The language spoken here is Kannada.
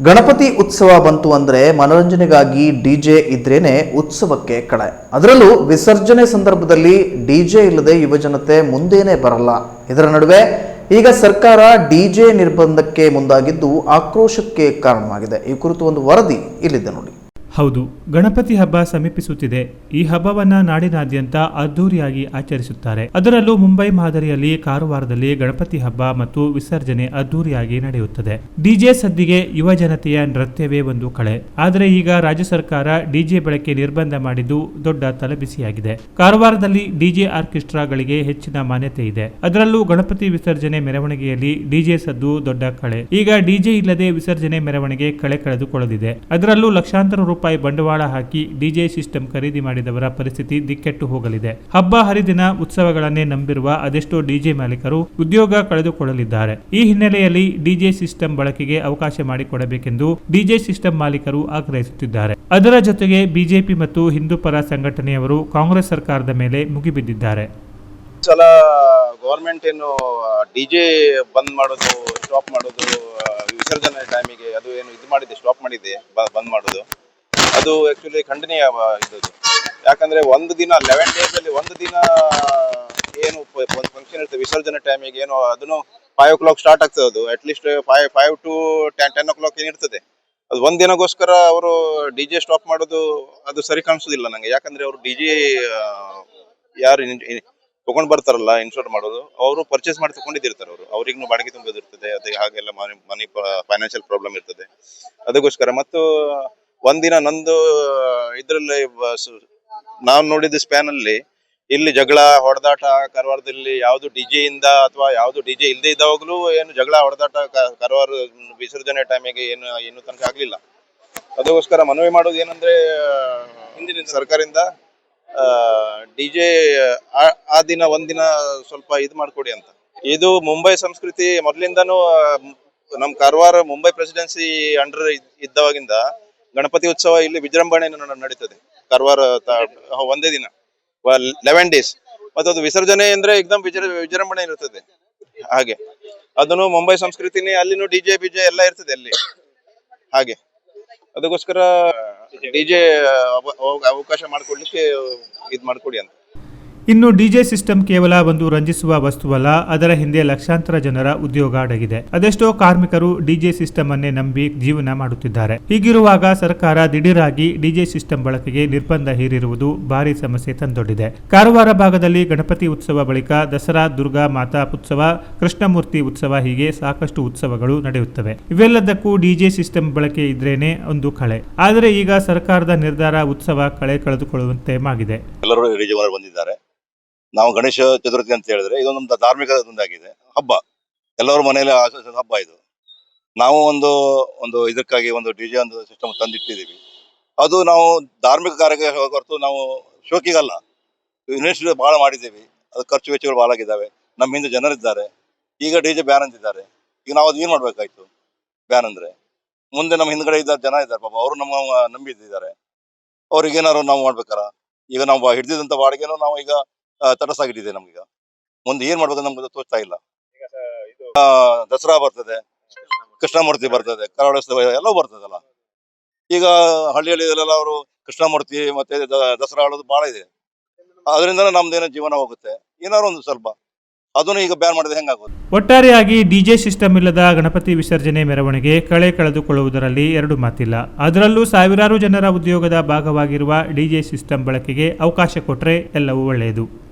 ಗಣಪತಿ ಉತ್ಸವ ಬಂತು ಅಂದ್ರೆ ಮನೋರಂಜನೆಗಾಗಿ ಡಿಜೆ ಇದ್ರೇನೆ ಉತ್ಸವಕ್ಕೆ ಕಳೆ. ಅದರಲ್ಲೂ ವಿಸರ್ಜನೆ ಸಂದರ್ಭದಲ್ಲಿ ಡಿಜೆ ಇಲ್ಲದೆ ಯುವಜನತೆ ಮುಂದೇನೆ ಬರಲ್ಲ. ಇದರ ನಡುವೆ ಈಗ ಸರ್ಕಾರ ಡಿಜೆ ನಿರ್ಬಂಧಕ್ಕೆ ಮುಂದಾಗಿದ್ದು ಆಕ್ರೋಶಕ್ಕೆ ಕಾರಣವಾಗಿದೆ. ಈ ಕುರಿತು ಒಂದು ವರದಿ ಇಲ್ಲಿದೆ ನೋಡಿ. ಹೌದು, ಗಣಪತಿ ಹಬ್ಬ ಸಮೀಪಿಸುತ್ತಿದೆ. ಈ ಹಬ್ಬವನ್ನ ನಾಡಿನಾದ್ಯಂತ ಅದ್ದೂರಿಯಾಗಿ ಆಚರಿಸುತ್ತಾರೆ. ಅದರಲ್ಲೂ ಮುಂಬೈ ಮಾದರಿಯಲ್ಲಿ ಕಾರವಾರದಲ್ಲಿ ಗಣಪತಿ ಹಬ್ಬ ಮತ್ತು ವಿಸರ್ಜನೆ ಅದ್ದೂರಿಯಾಗಿ ನಡೆಯುತ್ತದೆ. ಡಿಜೆ ಸದ್ದಿಗೆ ಯುವ ಜನತೆಯ ನೃತ್ಯವೇ ಒಂದು ಕಳೆ. ಆದರೆ ಈಗ ರಾಜ್ಯ ಸರ್ಕಾರ ಡಿಜೆ ಬಳಕೆ ನಿರ್ಬಂಧ ಮಾಡಿದ್ದು ದೊಡ್ಡ ತಲೆಬಿಸಿಯಾಗಿದೆ. ಕಾರವಾರದಲ್ಲಿ ಡಿಜೆ ಆರ್ಕೆಸ್ಟ್ರಾಗಳಿಗೆ ಹೆಚ್ಚಿನ ಮಾನ್ಯತೆ ಇದೆ. ಅದರಲ್ಲೂ ಗಣಪತಿ ವಿಸರ್ಜನೆ ಮೆರವಣಿಗೆಯಲ್ಲಿ ಡಿಜೆ ಸದ್ದು ದೊಡ್ಡ ಕಳೆ. ಈಗ ಡಿಜೆ ಇಲ್ಲದೆ ವಿಸರ್ಜನೆ ಮೆರವಣಿಗೆ ಕಳೆ ಕಳೆದುಕೊಳ್ಳಲಿದೆ. ಅದರಲ್ಲೂ ಲಕ್ಷಾಂತರ ಬಂಡವಾಳ ಹಾಕಿ ಡಿಜೆ ಸಿಸ್ಟಮ್ ಖರೀದಿ ಮಾಡಿದವರ ಪರಿಸ್ಥಿತಿ ದಿಕ್ಕೆಟ್ಟು ಹೋಗಲಿದೆ. ಹಬ್ಬ ಹರಿದಿನ ಉತ್ಸವಗಳನ್ನೇ ನಂಬಿರುವ ಅದೆಷ್ಟೋ ಡಿಜೆ ಮಾಲೀಕರು ಉದ್ಯೋಗ ಕಳೆದುಕೊಳ್ಳಲಿದ್ದಾರೆ. ಈ ಹಿನ್ನೆಲೆಯಲ್ಲಿ ಡಿಜೆ ಸಿಸ್ಟಮ್ ಬಳಕೆಗೆ ಅವಕಾಶ ಮಾಡಿಕೊಡಬೇಕೆಂದು ಡಿಜೆ ಸಿಸ್ಟಮ್ ಮಾಲೀಕರು ಆಗ್ರಹಿಸುತ್ತಿದ್ದಾರೆ. ಅದರ ಜೊತೆಗೆ ಬಿಜೆಪಿ ಮತ್ತು ಹಿಂದೂ ಪರ ಸಂಘಟನೆಯವರು ಕಾಂಗ್ರೆಸ್ ಸರ್ಕಾರದ ಮೇಲೆ ಮುಗಿಬಿದ್ದಿದ್ದಾರೆ. ಸಲ ಗೌರ್ಮೆಂಟ್ ಏನು ಡಿಜೆ ಬಂದ್ ಮಾಡೋದು ಸ್ಟಾಪ್ ಮಾಡೋದು ವಿಸರ್ಜನೆ ಟೈಮಿಗೆ ಅದು ಏನು ಇದು ಮಾಡಿದೆ ಸ್ಟಾಪ್ ಮಾಡಿದೆ ಬಂದ್ ಮಾಡೋದು. ಅದು ಆಕ್ಚುಲಿ ಖಂಡನೀಯ ಇದು ಯಾಕಂದ್ರೆ ಒಂದು ದಿನ ಲೆವೆನ್ ಡೇಸ್ ಅಲ್ಲಿ ಒಂದು ದಿನ ಏನು ಫಂಕ್ಷನ್ ಇರ್ತದೆ, ವಿಸರ್ಜನೆ ಟೈಮಿಗೆ ಏನು, ಅದನ್ನು ಫೈವ್ ಓ ಕ್ಲಾಕ್ ಸ್ಟಾರ್ಟ್ ಆಗ್ತದೆ ಅದು. At least five five to ten ten o'clock ಏನಿರ್ತದೆ ಅದು ಒಂದ್ ದಿನಗೋಸ್ಕರ ಅವರು ಡಿಜೆ ಸ್ಟಾಪ್ ಮಾಡೋದು, ಅದು ಸರಿ ಕಾಣಿಸೋದಿಲ್ಲ ನಂಗೆ. ಯಾಕಂದ್ರೆ ಅವರು ಡಿಜೆ ಯಾರು ಇನ್- ಇನ್- ತಗೊಂಡ್ ಬರ್ತಾರಲ್ಲ ಇನ್ಸ್ಟಾಲ್ ಮಾಡೋದು, ಅವರು ಪರ್ಚೇಸ್ ಮಾಡಿ ತಗೊಂಡಿದ್ದಿರ್ತಾರೆ ಅವರು. ಅವ್ರಿಗೂ ಬಾಡಿಗೆ ತುಂಬೋದಿರ್ತದೆ ಅದೇ ಹಾಗೆಲ್ಲ ಮನಿ ಫೈನಾನ್ಷಿಯಲ್ ಪ್ರಾಬ್ಲಮ್ ಇರ್ತದೆ. ಅದಕ್ಕೋಸ್ಕರ. ಮತ್ತು ಒಂದಿನ ನಂದು ಇದ್ರಲ್ಲಿ ನಾವು ನೋಡಿದ ಸ್ಪ್ಯಾನ್ ಅಲ್ಲಿ ಇಲ್ಲಿ ಜಗಳ ಹೊಡೆದಾಟ ಕಾರವಾರದಲ್ಲಿ ಯಾವ್ದು ಡಿಜೆ ಇಂದ ಅಥವಾ ಯಾವ್ದು ಡಿಜೆ ಇಲ್ಲದೆ ಇದ್ದಾವಾಗ್ಲೂ ಏನು ಜಗಳ ಹೊಡೆದಾಟ ಕಾರವಾರ ವಿಸರ್ಜನೆ ಟೈಮಿಗೆ ಏನು ಏನು ತನಕ ಆಗ್ಲಿಲ್ಲ. ಅದಕ್ಕೋಸ್ಕರ ಮನವಿ ಮಾಡೋದು ಏನಂದ್ರೆ ಹಿಂದಿನ ಸರ್ಕಾರದಿಂದ ಡಿಜೆ ಆ ದಿನ ಒಂದಿನ ಸ್ವಲ್ಪ ಇದು ಮಾಡ್ಕೊಡಿ ಅಂತ. ಇದು ಮುಂಬೈ ಸಂಸ್ಕೃತಿ ಮೊದಲಿಂದನೂ ನಮ್ ಕಾರವಾರ ಮುಂಬೈ ಪ್ರೆಸಿಡೆನ್ಸಿ ಅಂಡರ್ ಇದ್ದವಾಗಿಂದ ಗಣಪತಿ ಉತ್ಸವ ಇಲ್ಲಿ ವಿಜೃಂಭಣೆ ನಡೀತದೆ. ಕಾರವಾರ ಒಂದೇ ದಿನ. ಲೆವೆನ್ ಡೇಸ್ ಮತ್ತು ಅದು ವಿಸರ್ಜನೆ ಅಂದ್ರೆ ಎಕ್ದಮ್ ವಿಜೃ, ವಿಜೃಂಭಣೆ ಇರ್ತದೆ. ಹಾಗೆ. ಅದನ್ನು ಮುಂಬೈ ಸಂಸ್ಕೃತಿನೇ ಅಲ್ಲಿನೂ ಡಿಜೆ ಬಿಜೆ ಎಲ್ಲ ಇರ್ತದೆ ಅಲ್ಲಿ. ಹಾಗೆ. ಅದಕ್ಕೋಸ್ಕರ ಡಿಜೆ ಅವಕಾಶ ಮಾಡ್ಕೊಡ್ಲಿಕ್ಕೆ ಇದ್ ಮಾಡ್ಕೊಡಿ ಅಂತ. ಇನ್ನು ಡಿಜೆ ಸಿಸ್ಟಮ್ ಕೇವಲ ಒಂದು ರಂಜಿಸುವ ವಸ್ತುವಲ್ಲ, ಅದರ ಹಿಂದೆ ಲಕ್ಷಾಂತರ ಜನರ ಉದ್ಯೋಗ ಅಡಗಿದೆ. ಅದೆಷ್ಟೋ ಕಾರ್ಮಿಕರು ಡಿಜೆ ಸಿಸ್ಟಮ್ ಅನ್ನೇ ನಂಬಿ ಜೀವನ ಮಾಡುತ್ತಿದ್ದಾರೆ. ಹೀಗಿರುವಾಗ ಸರ್ಕಾರ ದಿಢೀರಾಗಿ ಡಿಜೆ ಸಿಸ್ಟಮ್ ಬಳಕೆಗೆ ನಿರ್ಬಂಧ ಹೇರಿರುವುದು ಭಾರಿ ಸಮಸ್ಯೆ ತಂದೊಡ್ಡಿದೆ. ಕಾರವಾರ ಭಾಗದಲ್ಲಿ ಗಣಪತಿ ಉತ್ಸವ ಬಳಿಕ ದಸರಾ, ದುರ್ಗಾ ಮಾತಾ ಉತ್ಸವ, ಕೃಷ್ಣಮೂರ್ತಿ ಉತ್ಸವ ಹೀಗೆ ಸಾಕಷ್ಟು ಉತ್ಸವಗಳು ನಡೆಯುತ್ತವೆ. ಇವೆಲ್ಲದಕ್ಕೂ ಡಿಜೆ ಸಿಸ್ಟಮ್ ಬಳಕೆ ಇದ್ರೇನೆ ಒಂದು ಕಳೆ. ಆದರೆ ಈಗ ಸರ್ಕಾರದ ನಿರ್ಧಾರ ಉತ್ಸವ ಕಳೆ ಕಳೆದುಕೊಳ್ಳುವಂತೆ ಆಗಿದೆ ಎಲ್ಲರೂ ಬಂದಿದ್ದಾರೆ. ನಾವು ಗಣೇಶ ಚತುರ್ಥಿ ಅಂತ ಹೇಳಿದ್ರೆ ಇದು ನಮ್ದು ಧಾರ್ಮಿಕ ಒಂದಾಗಿದೆ, ಹಬ್ಬ. ಎಲ್ಲರ ಮನೆಯಲ್ಲಿ ಆಚರಿಸೋ ಹಬ್ಬ ಇದು. ನಾವು ಒಂದು ಒಂದು ಇದಕ್ಕಾಗಿ ಒಂದು ಡಿಜೆ ಒಂದು ಸಿಸ್ಟಮ್ ತಂದಿಟ್ಟಿದ್ದೀವಿ. ಅದು ನಾವು ಧಾರ್ಮಿಕ ಕಾರ್ಯಕ್ಕೆ ಹೊರತು ನಾವು ಶೋಕಿಗಲ್ಲ. ಇನ್ವೆಸ್ಟ್ ಭಾಳ ಮಾಡಿದ್ದೀವಿ. ಅದು ಖರ್ಚು ವೆಚ್ಚಗಳು ಬಹಳ ಆಗಿದ್ದಾವೆ. ನಮ್ಮ ಹಿಂದೆ ಜನರಿದ್ದಾರೆ. ಈಗ ಡಿಜೆ ಬ್ಯಾನ್ ಅಂತಿದ್ದಾರೆ. ಈಗ ನಾವು ಅದು ಏನು ಮಾಡಬೇಕಾಯ್ತು? ಬ್ಯಾನ್ ಅಂದ್ರೆ ಮುಂದೆ ನಮ್ಮ ಹಿಂದ್ಗಡೆ ಇದ್ದ ಜನ ಇದ್ದಾರೆ ಪಾಪ, ಅವರು ನಮ್ಮ ನಂಬಿದ್ದಿದ್ದಾರೆ. ಅವ್ರಿಗೇನಾದ್ರು ನಾವು ಮಾಡ್ಬೇಕಾರ ಈಗ ನಾವು ಹಿಡಿದಿದ್ದಂತ ಬಾಡಿಗೆನೂ ನಾವು ಈಗ ಆ, ತಟಸ್ಥಾಗಿಟ್ಟಿದೆ ನಮ್ಗೀಗ. ಮುಂದೆ ಏನ್ ಮಾಡ್ಬೇಕು ನಮ್ಗೆ ತೋಚ್ತಾ ಇಲ್ಲ. ಆ, ದಸರಾ ಬರ್ತದೆ ಕೃಷ್ಣಮೂರ್ತಿ ಬರ್ತದೆ ಕರಾವಳಿ ಎಲ್ಲ ಬರ್ತದಲ್ಲ. ಈಗ ಹಳ್ಳಿಯಲ್ಲಿ ಅವರು ಕೃಷ್ಣಮೂರ್ತಿ ಮತ್ತೆ ದ- ದಸರಾ ಆಡೋದು ಬಹಳ ಇದೆ. ಅದರಿಂದ ನಮ್ದೇನ ಜೀವನ ಹೋಗುತ್ತೆ. ಏನಾದ್ರು ಒಂದು ಸ್ವಲ್ಪ. ಅದನ್ನು ಈಗ ಬ್ಯಾನ್ ಮಾಡಿದ್ರೆ ಹೆಂಗಾಗುತ್ತೆ ಒಟ್ಟಾರೆಯಾಗಿ ಡಿಜೆ ಸಿಸ್ಟಮ್ ಇಲ್ಲದ ಗಣಪತಿ ವಿಸರ್ಜನೆ ಮೆರವಣಿಗೆ ಕಳೆ ಕಳೆದುಕೊಳ್ಳುವುದರಲ್ಲಿ ಎರಡು ಮಾತಿಲ್ಲ. ಅದರಲ್ಲೂ ಸಾವಿರಾರು ಜನರ ಉದ್ಯೋಗದ ಭಾಗವಾಗಿರುವ ಡಿಜೆ ಸಿಸ್ಟಮ್ ಬಳಕೆಗೆ ಅವಕಾಶ ಕೊಟ್ಟರೆ ಎಲ್ಲವೂ ಒಳ್ಳೆಯದು.